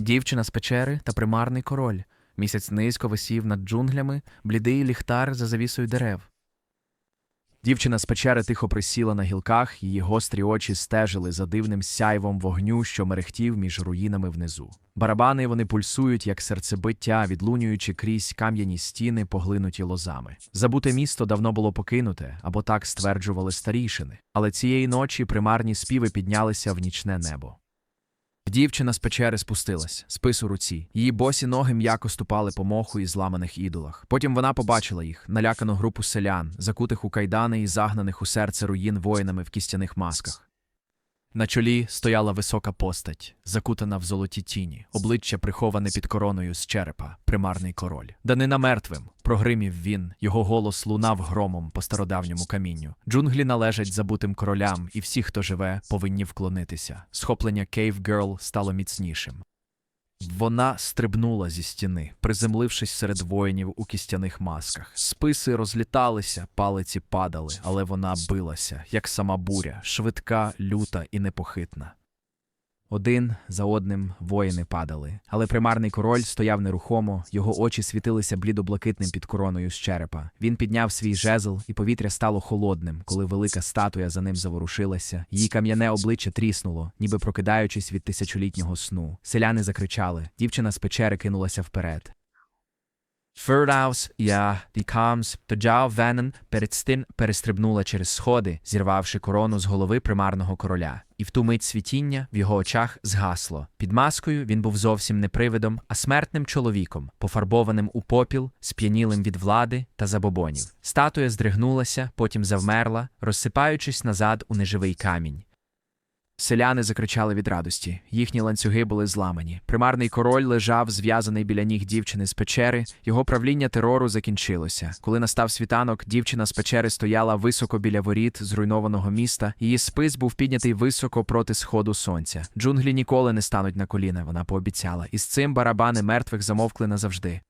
Дівчина з печери та примарний король. Місяць низько висів над джунглями, блідий ліхтар за завісою дерев. Дівчина з печери тихо присіла на гілках, її гострі очі стежили за дивним сяйвом вогню, що мерехтів між руїнами внизу. Барабани вони пульсують, як серцебиття, відлунюючи крізь кам'яні стіни, поглинуті лозами. Забуте місто давно було покинуте, або так стверджували старішини. Але цієї ночі примарні співи піднялися в нічне небо. Дівчина з печери спустилась, спис у руці. Її босі ноги м'яко ступали по моху і зламаних ідолах. Потім вона побачила їх, налякану групу селян, закутих у кайдани і загнаних у серце руїн воїнами в кістяних масках. На чолі стояла висока постать, закутана в золоті тіні, обличчя приховане під короною з черепа, примарний король. Данина мертвим, прогримів він, його голос лунав громом по стародавньому камінню. Джунглі належать забутим королям, і всі, хто живе, повинні вклонитися. Схоплення Кейв Герл стало міцнішим. Вона стрибнула зі стіни, приземлившись серед воїнів у кістяних масках. Списи розліталися, палиці падали, але вона билася, як сама буря, швидка, люта і непохитна. Один за одним воїни падали, але примарний король стояв нерухомо, його очі світилися блідоблакитним під короною з черепа. Він підняв свій жезл, і повітря стало холодним, коли велика статуя за ним заворушилася. Її кам'яне обличчя тріснуло, ніби прокидаючись від тисячолітнього сну. Селяни закричали. Дівчина з печери кинулася вперед. Фердаус, я, Дікамс, Тоджао Венен перед стин перестрибнула через сходи, зірвавши корону з голови примарного короля. І в ту мить світіння в його очах згасло. Під маскою він був зовсім не привидом, а смертним чоловіком, пофарбованим у попіл, сп'янілим від влади та забобонів. Статуя здригнулася, потім завмерла, розсипаючись назад у неживий камінь. Селяни закричали від радості. Їхні ланцюги були зламані. Примарний король лежав, зв'язаний біля ніг дівчини з печери. Його правління терору закінчилося. Коли настав світанок, дівчина з печери стояла високо біля воріт зруйнованого міста. Її спис був піднятий високо проти сходу сонця. Джунглі ніколи не стануть на коліна, вона пообіцяла. І з цим барабани мертвих замовкли назавжди.